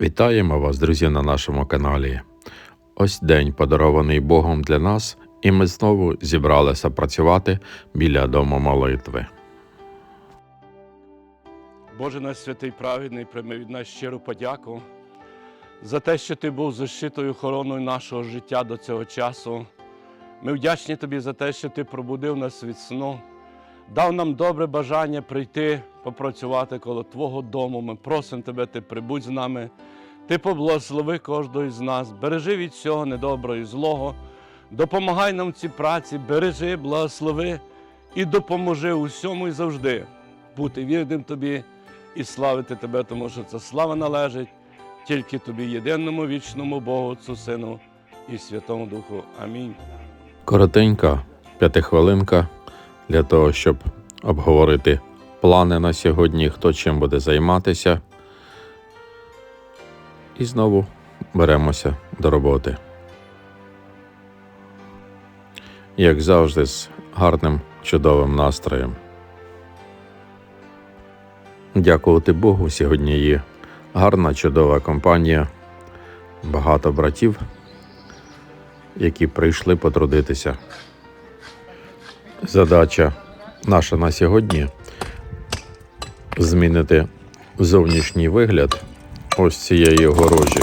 Вітаємо вас, друзі, на нашому каналі. Ось день подарований Богом для нас, і ми знову зібралися працювати біля дому молитви. Боже наш святий праведний, прийми від нас щиру подяку за те, що ти був защитою охороною нашого життя до цього часу. Ми вдячні тобі за те, що ти пробудив нас від сну, дав нам добре бажання прийти, попрацювати коло Твого дому. Ми просимо тебе, ти прибудь з нами, ти поблагослови кожного з нас, бережи від всього недоброго і злого, допомагай нам в цій праці, бережи, благослови і допоможи усьому і завжди бути вірним тобі і славити тебе, тому що ця слава належить тільки тобі, єдиному вічному Богу, Отцу, Сину і Святому Духу. Амінь. Коротенька п'ятихвилинка для того, щоб обговорити плани на сьогодні, хто чим буде займатися. І знову беремося до роботи. Як завжди, з гарним чудовим настроєм. Дякувати Богу, сьогодні є гарна, чудова компанія, багато братів, які прийшли потрудитися. Задача наша на сьогодні змінити зовнішній вигляд ось цієї огорожі.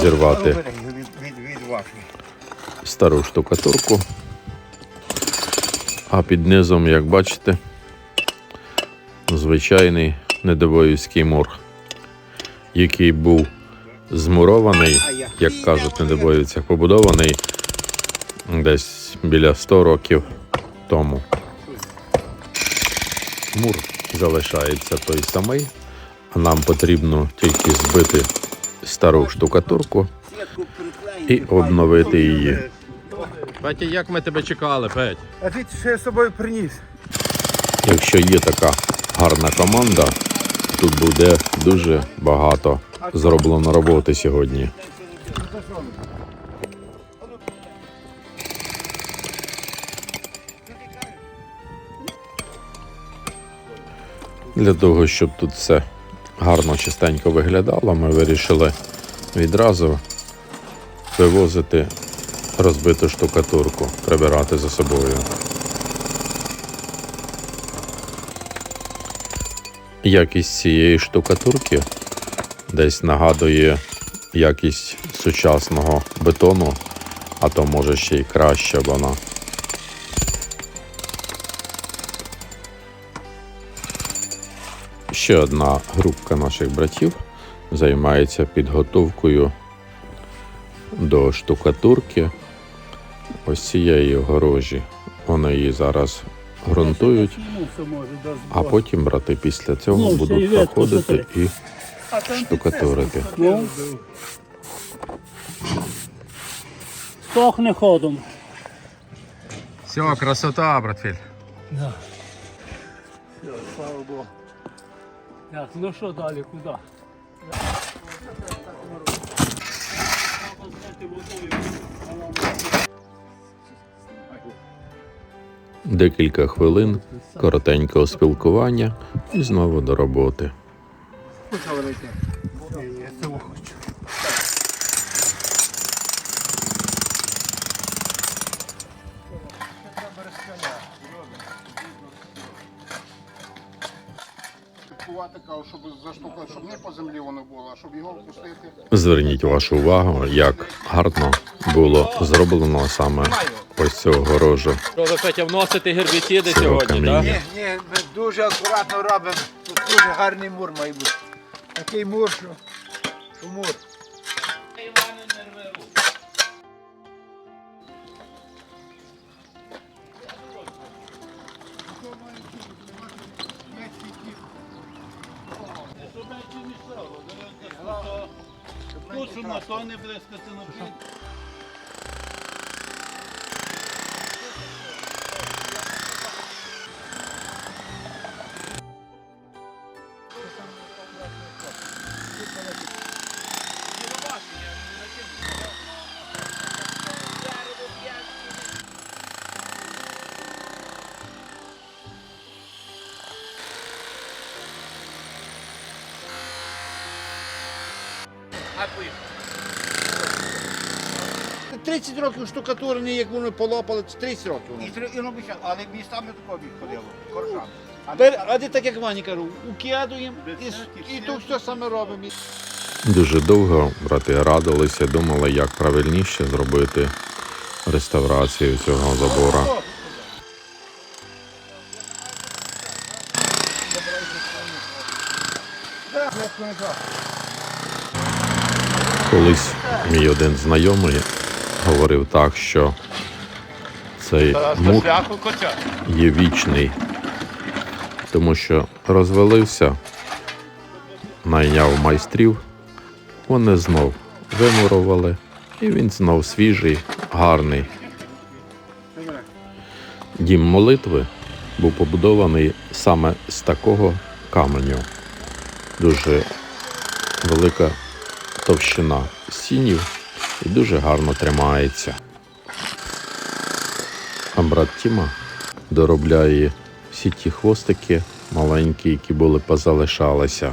Зірвати стару штукатурку. А під низом, як бачите, звичайний недовоївський мур, який був змурований, як кажуть недобоївцях, побудований десь біля 100 років тому. Мур залишається той самий, а нам потрібно тільки збити стару штукатурку і обновити її. Петя, як ми тебе чекали, Петь? А ти ще з собою приніс. Якщо є така гарна команда, тут буде дуже багато зроблено роботи сьогодні. Для того, щоб тут все гарно чистенько виглядало, ми вирішили відразу вивозити розбиту штукатурку, прибирати за собою. Якість цієї штукатурки десь нагадує якість сучасного бетону, а то може ще й краще вона. Ще одна групка наших братів займається підготовкою до штукатурки ось цієї огорожі. Вони її зараз ґрунтують. А потім брати після цього будуть проходити і штукатурити. Ну, Стохне ходом. Все, красота, братфіль. Да. Все, слава Богу. Так, ну що далі, куди? Декілька хвилин, коротенького спілкування і знову до роботи. Ні, ні, я цього хочу. Кувати, кажу, щоб заштукати, щоб не по землі воно було, а щоб його впустити. Зверніть вашу увагу, як гарно було зроблено саме ось цього огорожу. Що ви, хочете вносити гербіциди Цього сьогодні, каміння. так? Ні, ні, ми дуже акуратно робимо. Тут дуже гарний мур має бути. Такий мур, що, що мур. Щоб на то не бризкати на під. 30 років штукатурені, як вони полопали, це 30 років. І, і робиться, але містами такого відходило, коржами. А Тепер, а ти так як Вані кажу, укидуємо і, с- і тут все саме робимо. Дуже довго брати радилися, думали, як правильніше зробити реставрацію цього забора. Колись мій один знайомий говорив так, що цей мур є вічний, тому що розвалився, найняв майстрів, вони знов вимурували, і він знов свіжий, гарний. Дім молитви був побудований саме з такого каменю. Дуже велика товщина стінів і дуже гарно тримається. А брат Тіма доробляє всі ті хвостики маленькі, які були позалишалися.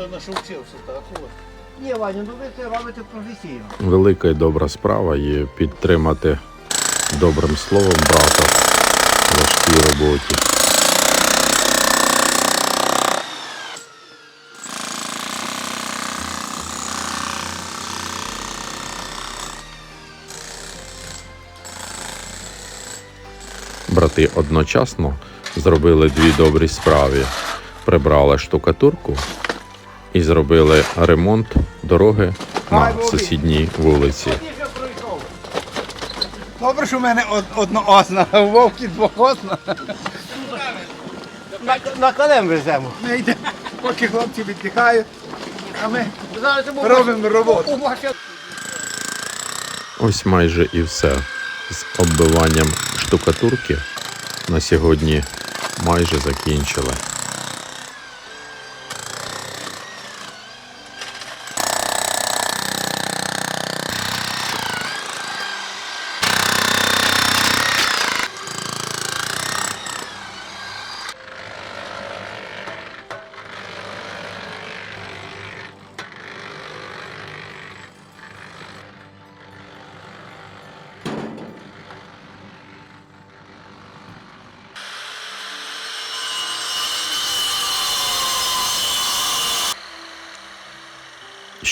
то на що вчився, так? Ні, Ваня, ну ви це робите професійно. Велика і добра справа є підтримати добрим словом брата в важкій роботі. Брати одночасно зробили дві добрі справи. Прибрали штукатурку і зробили ремонт дороги на сусідній вулиці. Добре, що в мене одноосна, а у вовки двохосна. На, на колем веземо. Ми йдемо, поки хлопці віддихають, а ми робимо роботу. Ось майже і все. З оббиванням штукатурки на сьогодні майже закінчили.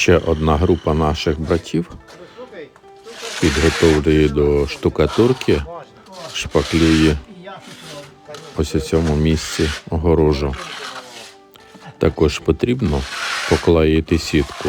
Ще одна група наших братів підготовлює до штукатурки, шпаклює ось у цьому місці огорожу. Також потрібно поклеїти сітку.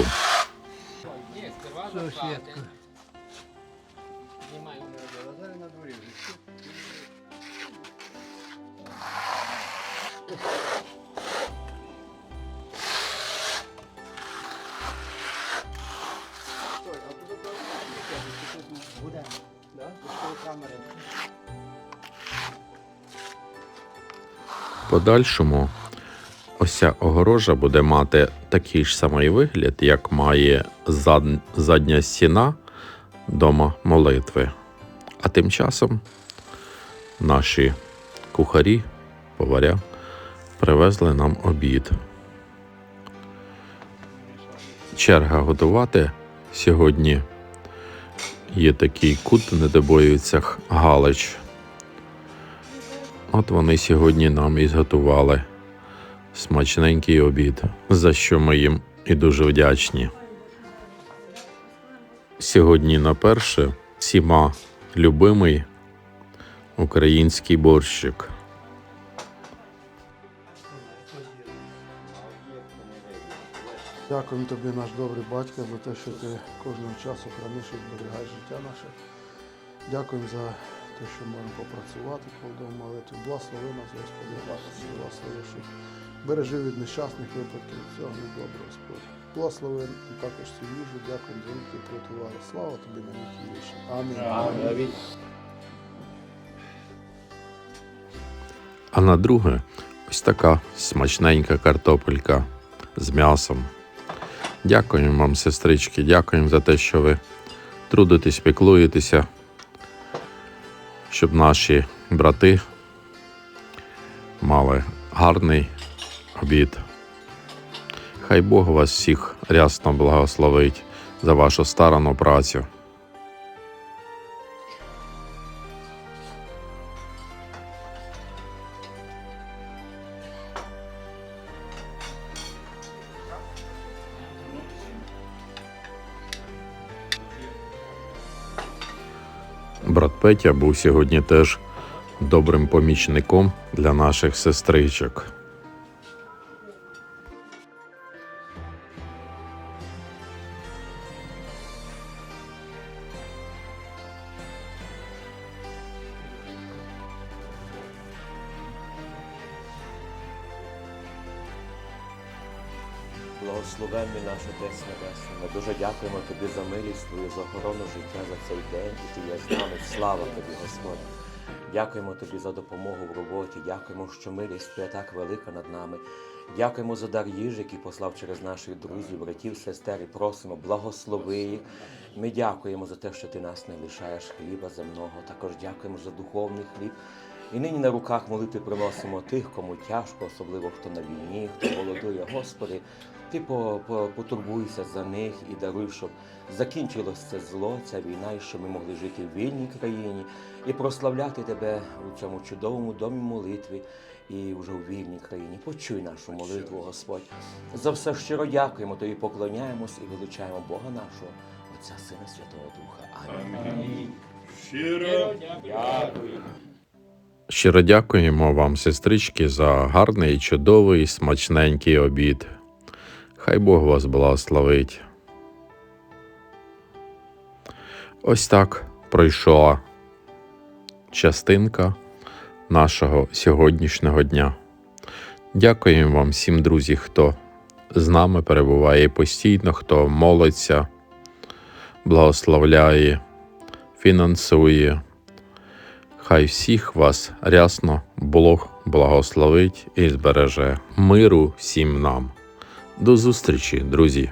Подальшому ось ця огорожа буде мати такий ж самий вигляд, як має зад... задня стіна дома молитви. А тим часом наші кухарі, поваря привезли нам обід. Черга готувати сьогодні є такий кут в недобоївцях Галич. От вони сьогодні нам і зготували смачненький обід, за що ми їм і дуже вдячні. Сьогодні на перше всіма любимий український борщик. Дякуємо тобі, наш добрий батько, за те, що ти кожного часу храниш і зберігаєш життя наше. Дякуємо за те, що можемо попрацювати, колдом молитві. Благослови нас, Господи, благослови, щоб бережи від нещасних випадків всього недоброго, Господь. Благослови також цю їжу, дякуємо за які приготували. Слава тобі на віки вічні. Амінь. А на друге ось така смачненька картопелька з м'ясом. Дякуємо вам, сестрички, дякуємо за те, що ви трудитесь, піклуєтеся, щоб наші брати мали гарний обід. Хай Бог вас всіх рясно благословить за вашу старану працю. Брат Петя був сьогодні теж добрим помічником для наших сестричок. Благословенний наш Отець Небесний. Ми дуже дякуємо Тобі за милість Твою, за охорону життя за цей день, і Ти є з нами. Слава Тобі, Господь. Дякуємо Тобі за допомогу в роботі. Дякуємо, що милість Твоя так велика над нами. Дякуємо за дар їжі, який послав через наших друзів, братів, сестер, і просимо, благослови їх. Ми дякуємо за те, що ти нас не лишаєш хліба земного. Також дякуємо за духовний хліб. І нині на руках молитви приносимо тих, кому тяжко, особливо хто на війні, хто голодує. Господи, ти по, по, потурбуйся за них і даруй, щоб закінчилось це зло, ця війна, і щоб ми могли жити в вільній країні і прославляти тебе у цьому чудовому домі молитви і вже у вільній країні. Почуй нашу молитву, Господь. За все щиро дякуємо тобі, поклоняємось і величаємо Бога нашого, Отця Сина Святого Духа. Амінь. Щиро Щиро дякуємо вам, сестрички, за гарний, чудовий, смачненький обід. Хай Бог вас благословить. Ось так пройшла частинка нашого сьогоднішнього дня. Дякуємо вам всім, друзі, хто з нами перебуває постійно, хто молиться, благословляє, фінансує. Хай всіх вас рясно Бог благословить і збереже миру всім нам. До зустрічі, друзі!